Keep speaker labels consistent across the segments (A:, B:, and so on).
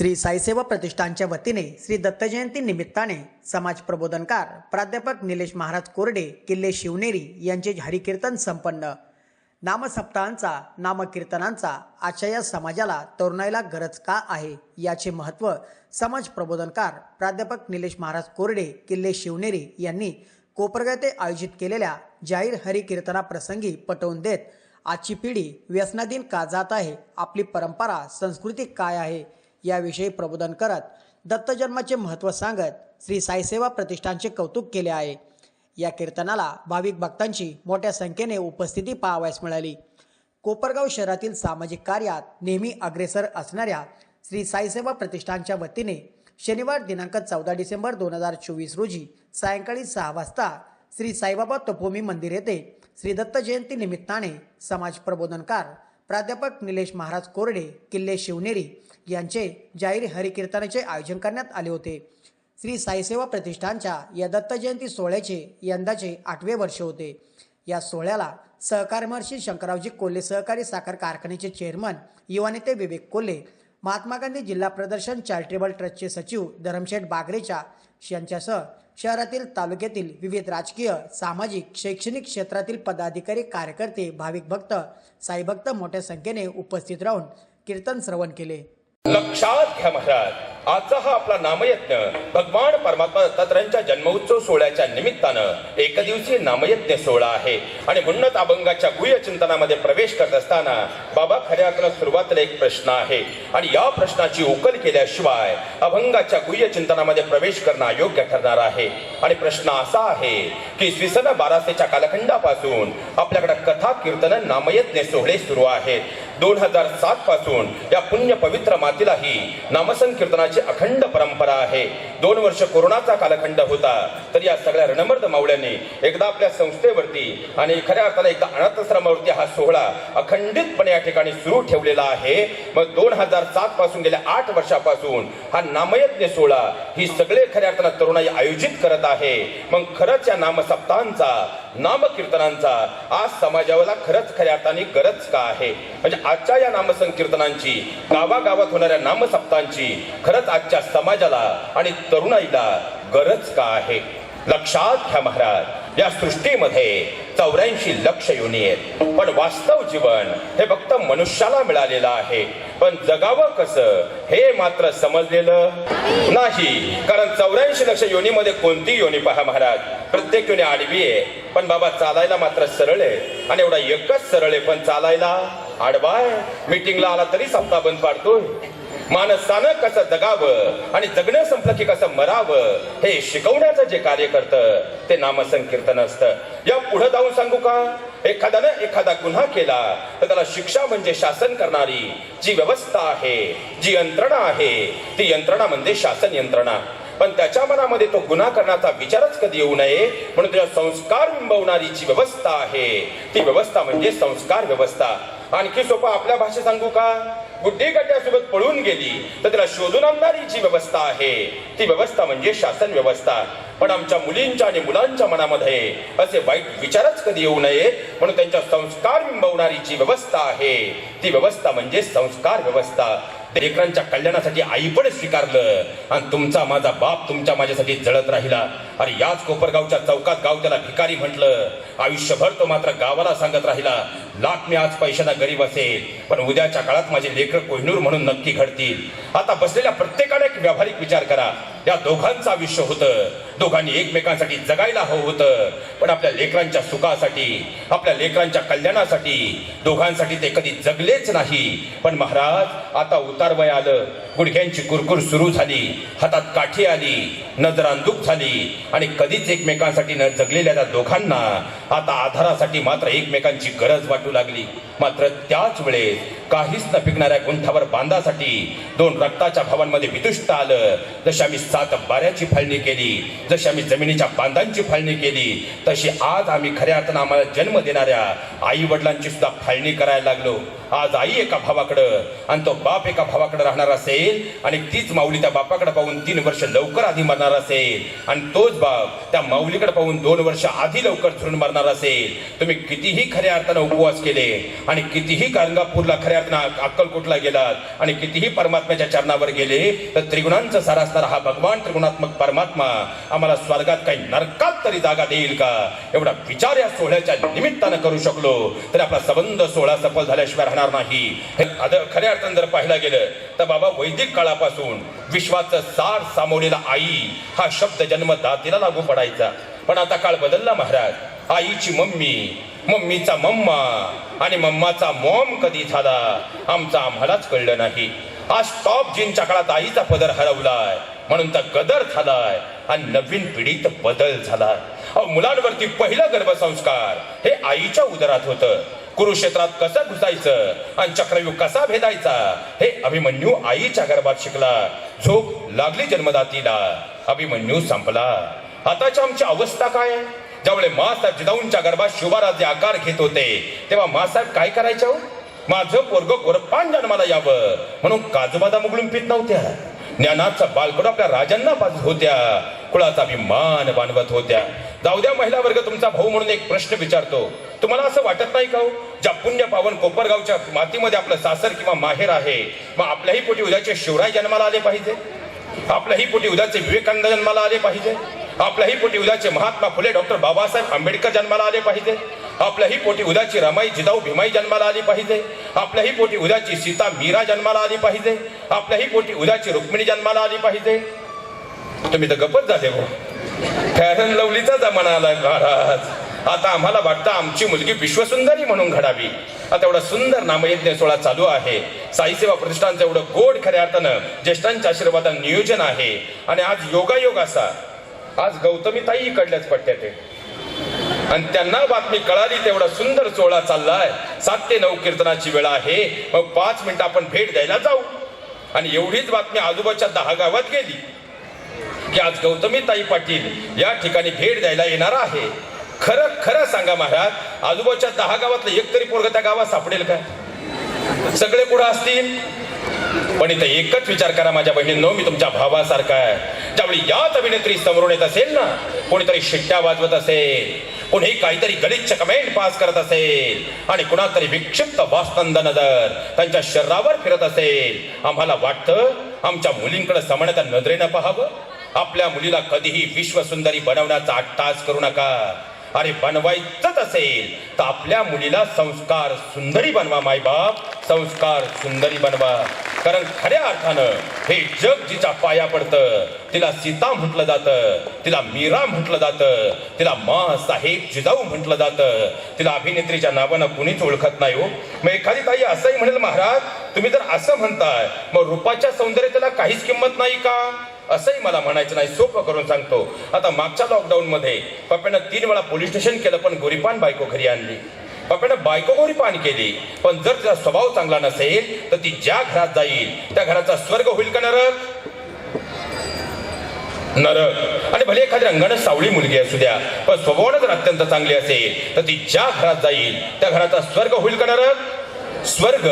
A: श्री साईसेवा प्रतिष्ठानच्या वतीने श्री दत्तजयंती निमित्ताने समाज प्रबोधनकार प्राध्यापक निलेश महाराज कोरडे किल्ले शिवनेरी यांचे हरिकीर्तन संपन्न. नामसप्ताहांचा नामकीर्तनांचा आजच्या या समाजाला तरुणाईला गरज का आहे? याचे महत्त्व समाज प्रबोधनकार प्राध्यापक निलेश महाराज कोरडे किल्ले शिवनेरी यांनी कोपरगाव येथे आयोजित केलेल्या जाहीर हरिकीर्तनाप्रसंगी पटवून देत आजची पिढी व्यसनाधीन का जात आहे? आपली परंपरा संस्कृती काय आहे? याविषयी प्रबोधन करत दत्तजन्माचे महत्त्व सांगत श्री साईसेवा प्रतिष्ठानचे कौतुक केले आहे. या कीर्तनाला भाविक भक्तांची मोठ्या संख्येने उपस्थिती पाहावयास मिळाली. कोपरगाव शहरातील सामाजिक कार्यात नेहमी अग्रेसर असणाऱ्या श्री साईसेवा प्रतिष्ठानच्या वतीने शनिवार दिनांक चौदा डिसेंबर दोन हजार चोवीस रोजी सायंकाळी सहा वाजता श्री साईबाबा तपोमी मंदिर येथे श्री दत्त जयंती निमित्ताने समाज प्रबोधनकार प्राध्यापक निलेश महाराज कोरडे किल्ले शिवनेरी यांचे जाहीर हरिकीर्तनाचे आयोजन करण्यात आले होते. श्री साईसेवा प्रतिष्ठानच्या या दत्त जयंती सोहळ्याचे यंदाचे आठवे वर्ष होते. या सोहळ्याला सहकार महर्षी शंकररावजी कोल्हे सहकारी साखर कारखान्याचे चेअरमन युवा नेते विवेक कोल्हे महात्मा गांधी जिल्हा प्रदर्शन चॅरिटेबल ट्रस्टचे सचिव धरमशेठ बागरेच्या यांच्यासह शहरातील तालुक्यातील विविध राजकीय सामाजिक शैक्षणिक क्षेत्रातील पदाधिकारी कार्यकर्ते भाविक भक्त साईभक्त मोठ्या संख्येने उपस्थित राहून कीर्तन श्रवण केले.
B: लक्षात घ्या महाराज. आजचा हा आपला नामयज्ञ. भगवान परमात्मा दत्तात्रयांच्या जन्मोत्सव सोहळ्याच्या निमित्तानं एकदिवसीय नामयज्ञ सोहळा आहे. आणि म्हणूनच अभंगाच्या गुह्य चिंतनामध्ये प्रवेश करत असताना बाबा खऱ्या अर्थानं सुरुवातीला एक प्रश्न आहे. आणि या प्रश्नाची उकल केल्याशिवाय अभंगाच्या गुह्य चिंतनामध्ये प्रवेश करणं अयोग्य ठरणार आहे. आणि प्रश्न असा आहे की स्विसन सन बाराशेच्या कालखंडापासून आपल्याकडे कथा कीर्तन नामयज्ञ सोहळे सुरू आहेत. दोन हजार सात पासून या पुण्य पवित्र मातीलाही नामसंकीर्तनाची अखंड परंपरा आहे. दोन वर्ष कोरोनाचा कालखंड होता. तर या सगळ्या रणमर्द मावळ्यांनी एकदा आपल्या संस्थेवरती आणि खऱ्या अर्थाला एकदा अनाथाश्रमावरती हा सोहळा अखंडितपणे या ठिकाणी सुरू ठेवलेला आहे. मग दोन हजार सात पासून गेल्या आठ वर्षापासून हा नामयज्ञ सोहळा ही सगळे खऱ्या अर्थानं तरुणाई आयोजित करत आहे. मग खरंच या नामसप्ताहांचा नामकीर्तनांचा. आज समाजाला खरंच खऱ्या अर्थाने गरज का आहे? म्हणजे आजच्या या नामसंकीर्तनांची गावागावात होणाऱ्या नामसप्तांची खरंच आजच्या समाजाला आणि तरुणाईला गरज का आहे? लक्षात घ्या महाराज या सृष्टीमध्ये चौऱ्याऐंशी लक्ष युनी आहेत पण वास्तव जीवन हे फक्त मनुष्याला मिळालेलं आहे. पण जगावं कसं हे मात्र समजलेलं नाही. कारण चौऱ्याऐंशी लक्ष योनीमध्ये कोणती योनी पहा महाराज? प्रत्येक योनी आडवी आहे. पण बाबा चालायला मात्र सरळ आहे. आणि एवढा एकच सरळ आहे पण चालायला. आडवाय मीटिंगला आला तरी सप्ताह बंद पाडतोय. माणसानं कसं जगावं आणि जगणं संपलं की कसं मरावं हे शिकवण्याचं जे कार्य करतं ते नामसंकीर्तन असतं. या पुढे जाऊन सांगू का? एखाद्यानं एखादा गुन्हा केला तर त्याला शिक्षा म्हणजे शासन करणारी जी व्यवस्था आहे जी यंत्रणा आहे ती यंत्रणा म्हणजे शासन यंत्रणा. पण त्याच्या मनामध्ये तो गुन्हा करण्याचा विचारच कधी येऊ नये? म्हणून त्याला संस्कार बिंबवणारी जी व्यवस्था आहे. ती व्यवस्था म्हणजे संस्कार व्यवस्था. आणखी सोपं आपल्या भाषेत सांगू का? गुड्डी गड्ड्यासोबत पळून गेली तर त्याला शोधून आणणारी जी व्यवस्था आहे. ती व्यवस्था म्हणजे शासन व्यवस्था. पण आमच्या मुलींच्या आणि मुलांच्या मनामध्ये असे वाईट विचारच कधी येऊ नये? म्हणून त्यांच्या संस्कार बिंबवणारी जी व्यवस्था आहे. ती व्यवस्था म्हणजे संस्कार व्यवस्था. लेकरांच्या कल्याणासाठी आईपण स्वीकारलं आणि तुमचा माझा बाप तुमच्या माझ्यासाठी जळत राहिला. अरे याच कोपरगावच्या चौकात गाव त्याला भिकारी म्हटलं. आयुष्यभर तो मात्र गावाला सांगत राहिला. लाख मी आज पैशाला गरीब असेल पण उद्याच्या काळात माझे लेकर कोहिनूर म्हणून नक्की घडतील. आता बसलेल्या प्रत्येकाने एक व्यावहारिक विचार करा. या दोघांचं आयुष्य होतं. दोघांनी एकमेकांसाठी जगायला हवं होतं. पण आपल्या लेकरांच्या सुखासाठी आपल्या लेकरांच्या कल्याणासाठी दोघांसाठी ते कधी जगलेच नाही. पण महाराज आता उतारवय आलं. गुडघ्यांची कुरकुर सुरू झाली. हातात काठी आली. नजरांदूक झाली. आणि कधीच एकमेकांसाठी न जगलेल्या त्या दोघांना आता आधारासाठी मात्र एकमेकांची गरज वाटू लागली. मात्र त्याच वेळेस काहीच न पिकणाऱ्या गुंठावर बांधासाठी दोन रक्ताच्या भावांमध्ये वितुष्ट आलं. जशी आम्ही सात बाऱ्याची फाळणी केली जशी आम्ही जमिनीच्या बांधांची फाळणी केली तशी आज आम्ही खऱ्या अर्थानं आम्हाला जन्म देणाऱ्या आई वडिलांची सुद्धा फाळणी करायला लागलो. आज आई एका भावाकडं आणि तो बाप एका भावाकडे राहणार असेल आणि तीच माऊली त्या बापाकडे पाहून तीन वर्ष लवकर आधी मरणार असेल आणि तोच बाप त्या माऊलीकडे पाहून दोन वर्ष आधी लवकर धरून मरणार असेल. तुम्ही कितीही खऱ्या अर्थानं उपवास केले आणि कितीही गाणगापूरला खऱ्या अर्थानं अक्कलकोटला गेलात आणि कितीही परमात्म्याच्या चरणावर गेले तर त्रिगुणांचा सारा असणारा हा भगवान त्रिगुणात्मक परमात्मा आम्हाला स्वर्गात काही नरकात तरी जागा देईल का? एवढा विचार या सोहळ्याच्या निमित्तानं करू शकलो तर आपला संबंध सोहळा सफल झाल्याशिवाय राहणार नाही. हे खऱ्या अर्थानं जर पाहायला गेलं तर बाबा वैदिक काळापासून विश्वाचं सार सामोलेला आई हा शब्द जन्मदातीला लागू पडायचा. पण आता काळ बदलला महाराज. आईची मम्मी मम्मीचा मम्मा आणि मम्माचा मॉम कधी झाला? आमचा आम्हालाच कळलं नाही. आज टॉप जीनच्या काळात आईचा पदर हरवलाय. म्हणून तर कदर झालाय आणि नवीन पिढीत बदल झालाय. अहो, मुलांवरती पहिला गर्भसंस्कार हे आईच्या उदरात होतं. कुरुक्षेत्रात कसं घुसायचं आणि चक्रव्यूह कसा भेदायचा हे अभिमन्यू आईच्या गर्भात शिकला. झोप लागली जन्मदातीला. अभिमन्यू संपला. आताची आमची अवस्था काय? आहे मासाहेब जिदाऊंच्या गर्भात शिवराजे आकार घेत होते तेव्हा मासाहेब काय करायचे हो? माझं पोरग गोरपान जन्माला यावं म्हणून काजूबादाम उघडून पित नव्हत्या. ज्ञानाचा बालकडं आपल्या राजांना पाजत होत्या. कुळाचा अभिमान बांधवत होत्या. जाऊ द्या महिला वर्ग तुमचा भाऊ म्हणून एक प्रश्न विचारतो. तुम्हाला असं वाटत नाही का हो? ज्या पुण्य पावन कोपरगावच्या मातीमध्ये आपलं सासर किंवा माहेर आहे मग आपल्याही पोटी उद्याचे शिवराय जन्माला आले पाहिजे? आपल्याही पोटी उद्याचे विवेकानंद जन्माला आले पाहिजे? आपल्याही पोटी उद्याचे महात्मा फुले डॉक्टर बाबासाहेब आंबेडकर जन्माला आले पाहिजे? आपल्याही पोटी उद्याची रमाई जिजाऊ भीमाई जन्माला आली पाहिजे. आपल्याही पोटी उद्याची सीता मीरा जन्माला आली पाहिजे. आपल्याही पोटी उद्याची रुक्मिणी जन्माला आली पाहिजे. तुम्ही तर गपच झाले हो. फॅरन लवलीचा जमाना आलाय महाराज आता आम्हाला वाटतं आमची मुलगी विश्वसुंदरी म्हणून घडावी. आता एवढा सुंदर नामयज्ञ सोहळा चालू आहे. साई सेवा प्रतिष्ठानचं एवढं गोड खऱ्या अर्थानं ज्येष्ठांच्या आशीर्वादानं नियोजन आहे. आणि आज योगायोग असा. आज गौतमी ताई इकडल्याच पट्ट्यात आहे. आणि त्यांना बातमी कळाली तेवढा सुंदर सोहळा चाललाय. सात ते नऊ कीर्तनाची वेळ आहे. मग पाच मिनिटं आपण भेट द्यायला जाऊ. आणि एवढीच बातमी आजोबाच्या दहा गावात गेली की आज गौतमी ताई पाटील या ठिकाणी भेट द्यायला येणार आहे. खरं खरं सांगा महाराज आजोबाच्या दहा गावातलं एक तरी पोरग त्या गावात सापडेल का? सगळे पुढे असतील? पण इथं एकच विचार करा माझ्या बहिणींनो मी तुमच्या भावासारखा आहे. ज्यावेळी याच अभिनेत्री समोरून येत असेल ना कोणीतरी शिट्ट्या वाजवत असेल कोणी काहीतरी गलिच्छ कमेंट पास करत असेल आणि कुणातरी विक्षिप्त वास्तंद नजर त्यांच्या शरीरावर फिरत असेल आम्हाला वाटतं आमच्या मुलींकडे समण्याच्या नजरेनं पाहावं. आपल्या मुलीला कधीही विश्वसुंदरी बनवण्याचा अट्टास करू नका. अरे बनवायचंच असेल तर आपल्या मुलीला संस्कार सुंदरी बनवा मायबाप. संस्कार सुंदरी बनवा. कारण खऱ्या अर्थानं हे जग जिच्या पाया पडतं तिला सीता म्हटलं जातं तिला मीरा म्हटलं जातं तिला मा साहेब जिजाऊ म्हटलं जातं. तिला अभिनेत्रीच्या नावानं कुणीच ओळखत नाही हो. मग एखादी ताई असंही म्हणेल महाराज तुम्ही जर असं म्हणताय मग रूपाच्या सौंदर्याला काहीच किंमत नाही का? असंही मला म्हणायचं नाही सोपं करून सांगतो. आता मागच्या लॉकडाऊन मध्ये पप्प्यानं तीन वेळा पोलीस स्टेशन केलं पण गोरीपान बायको घरी आणली. पप्प्यानं बायको गोरीपान केली. पण जर तिचा स्वभाव चांगला नसेल तर ती ज्या घरात जाईल त्या घराचा स्वर्ग होईल का नरक? नरक. आणि भले एखादी रंगानं सावळी मुलगी असू द्या पण स्वभावानं जर अत्यंत चांगली असेल तर ती ज्या घरात जाईल त्या घराचा स्वर्ग होईल का नरक? स्वर्ग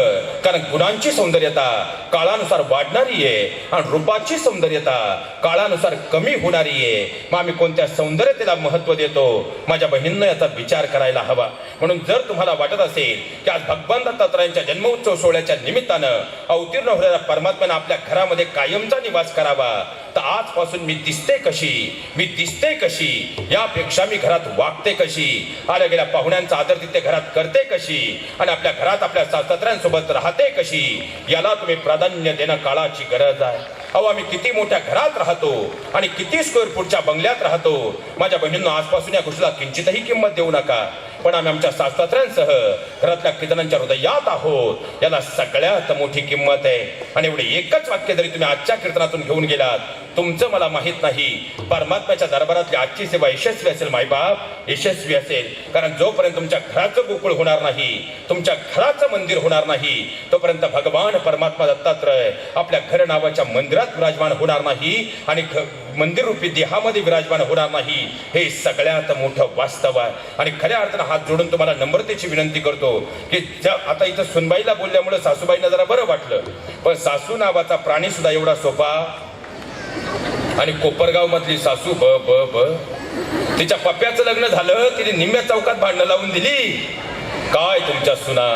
B: कारण गुणांची सौंदर्यता काळानुसार वाढणारी आहे आणि रूपाची सौंदर्यता काळानुसार कमी होणारी आहे. मग आम्ही कोणत्या सौंदर्यतेला महत्त्व देतो? माझ्या बहिणींना याचा विचार करायला हवा. म्हणून जर तुम्हाला वाटत असेल की आज भगवान दत्तात्रयांच्या जन्मोत्सव सोहळ्याच्या निमित्तानं अवतीर्ण होणाऱ्या परमात्म्यानं आपल्या घरामध्ये कायमचा निवास करावा तर आजपासून मी दिसते कशी? मी दिसते कशी? यापेक्षा मी घरात वागते कशी? आल्या गेल्या पाहुण्यांचा आदर तिथे घरात करते कशी? आणि आपल्या घरात आपल्या सासऱ्यांसोबत राहते कशी याला तुम्ही प्राधान्य देणं काळाची गरज आहे. अहो आम्ही किती मोठ्या घरात राहतो आणि किती स्क्वेअर फूटच्या बंगल्यात राहतो. माझ्या बहिणींना आजपासून या गोष्टीला किंचितही किंमत देऊ नका. पण आम्ही आमच्या सासऱ्यांसह घरातल्या कीर्तनांच्या हृदयात आहोत. याला सगळ्यात मोठी किंमत आहे. आणि एवढे एकच वाक्य जरी तुम्ही आजच्या कीर्तनातून घेऊन गेलात तुमचं मला माहीत नाही. परमात्म्याच्या दरबारातली आजची सेवा यशस्वी असेल माईबाप यशस्वी असेल. कारण जोपर्यंत तुमच्या घराचं गोकुळ होणार नाही तुमच्या घराचं मंदिर होणार नाही तोपर्यंत भगवान परमात्मा दत्तात्रय आपल्या घर नावाच्या मंदिरात विराजमान होणार नाही. आणि मंदिर रूपी देहामध्ये विराजमान होणार नाही. हे सगळ्यात मोठं वास्तव आहे. आणि खऱ्या अर्थानं हात जोडून तुम्हाला नम्रतेची विनंती करतो की ज्या आता इथं सुनबाईला बोलल्यामुळे सासूबाईंना जरा बरं वाटलं. पण सासू नावाचा प्राणी सुद्धा एवढा सोपा आणि कोपरगाव मधली सासू ब ब ब. तिच्या पप्प्याचं लग्न झालं तिने निम्म्या चौकात भांडणं लावून दिली. काय तुमच्या सुना?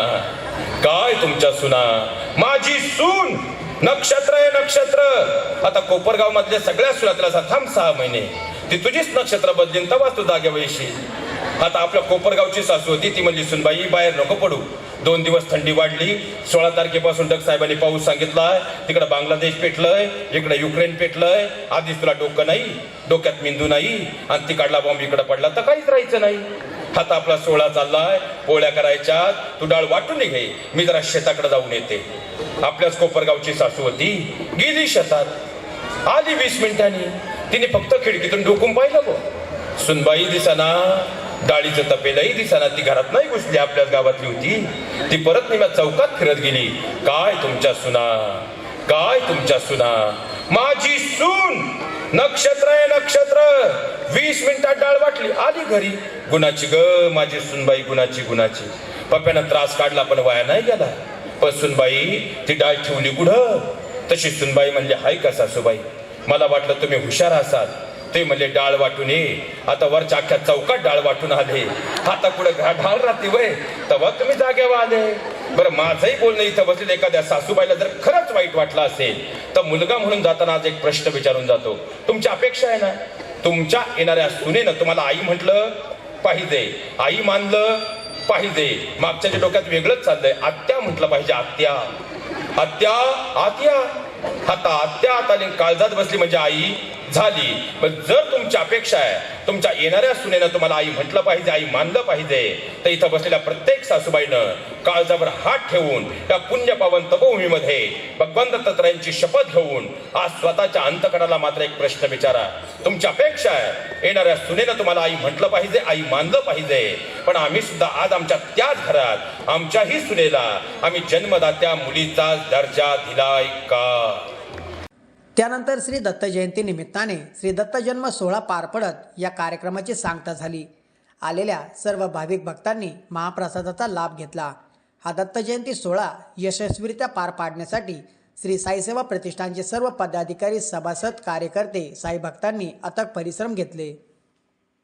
B: काय तुमच्या सुना? माझी सून नक्षत्र आहे नक्षत्र. आता कोपरगाव मधल्या सगळ्या सुरातला थांब सहा महिने. ती तुझीच नक्षत्र बदलीन तवाच तू जाग्यावर येशील आता आपल्या कोपरगावची सासू होती ती म्हणजे सुनबाई बाहेर नको पडू. दोन दिवस थंडी वाढली सोळा तारखेपासून डग साहेबांनी पाऊस सांगितलाय तिकडे बांगलादेश पेटलंय इकडे युक्रेन पेटलंय आधीच तुला डोकं नाही डोक्यात मेंदू नाही आणि तिकडला बॉम्ब इकडे पडला तर काहीच राहायचं नाही. आता आपला सोहळा चाललाय. पोळ्या करायच्या तू डाळ वाटून घे. मी जरा शेताकडे जाऊन येते. आपल्याच कोपरगावची सासू होती. गेली शेतात. आली वीस मिनिटांनी. तिने फक्त खिडकीतून डोकून पाहिलं गो सुनबाई दिसाना. डाळीचं तपेलाही दिसाना. ती घरात नाही घुसली आपल्याच गावातली होती. ती परत निम्या चौकात फिरत गेली. काय तुमच्या सुना? काय तुमच्या सुना? माझी सून. नक्षत्र आहे नक्षत्र. वीस मिनिटात डाळ वाटली. आली घरी. गुणाची ग माझी सुनबाई गुणाची गुणाची. पप्प्यानं त्रास काढला पण वाया नाही गेला. पण सुनबाई ती डाळ ठेवली कुठं? तशी सुनबाई म्हणजे हाय का सासूबाई? मला वाटलं तुम्ही हुशार असाल. ते म्हणजे डाळ वाटून ये. आता वरच्या अख्ख्या चौकात डाळ वाटून आले. आता कुठं घा राहते वय. तेव्हा तुम्ही जागेवर आले. बरं माझंही बोलणं इथं बसलेलं एखाद्या सासूबाईला जर खरंच वाईट वाटलं असेल तर मुलगा म्हणून जाताना आज एक प्रश्न विचारून जातो. तुमची अपेक्षा आहे ना? तुमच्या येणाऱ्या सुनेनं तुम्हाला आई म्हटलं पाहिजे. आई मानलं पाहिजे. मागच्या डोक्यात वेगळंच चाललंय आत्या म्हटलं पाहिजे आत्या. आत्या आत्या. आता आत्या आता काळजात बसली म्हणजे आई झाली. पण जर तुमची अपेक्षा आहे तुमच्या येणाऱ्या सुनेनं तुम्हाला आई म्हटलं पाहिजे आई मानलं पाहिजे तर इथं बसलेल्या प्रत्येक सासूबाईनं काळजावर हात ठेवून त्या पुण्यपावन तपोभूमीमध्ये भगवंत तत्रांची शपथ घेऊन आज स्वतःच्या अंतकराला मात्र एक प्रश्न विचारा. तुमची अपेक्षा आहे येणाऱ्या सुनेनं तुम्हाला आई म्हटलं पाहिजे आई मानलं पाहिजे पण आम्ही सुद्धा आज आमच्या त्याच घरात आमच्याही सुनेला आम्ही जन्मदात्या मुलीचा दर्जा दिलाय का?
A: त्यानंतर श्री दत्त जयंती निमित्ताने श्री दत्त जन्म सोहळा पार पडत या कार्यक्रमाची सांगता झाली. आलेल्या सर्व भाविक भक्तांनी महाप्रसादाचा लाभ घेतला. हा दत्त जयंती सोहळा यशस्वीरित्या पार पाडण्यासाठी श्री साईसेवा प्रतिष्ठानचे सर्व पदाधिकारी सभासद कार्यकर्ते साई भक्तांनी अथक परिश्रम घेतले.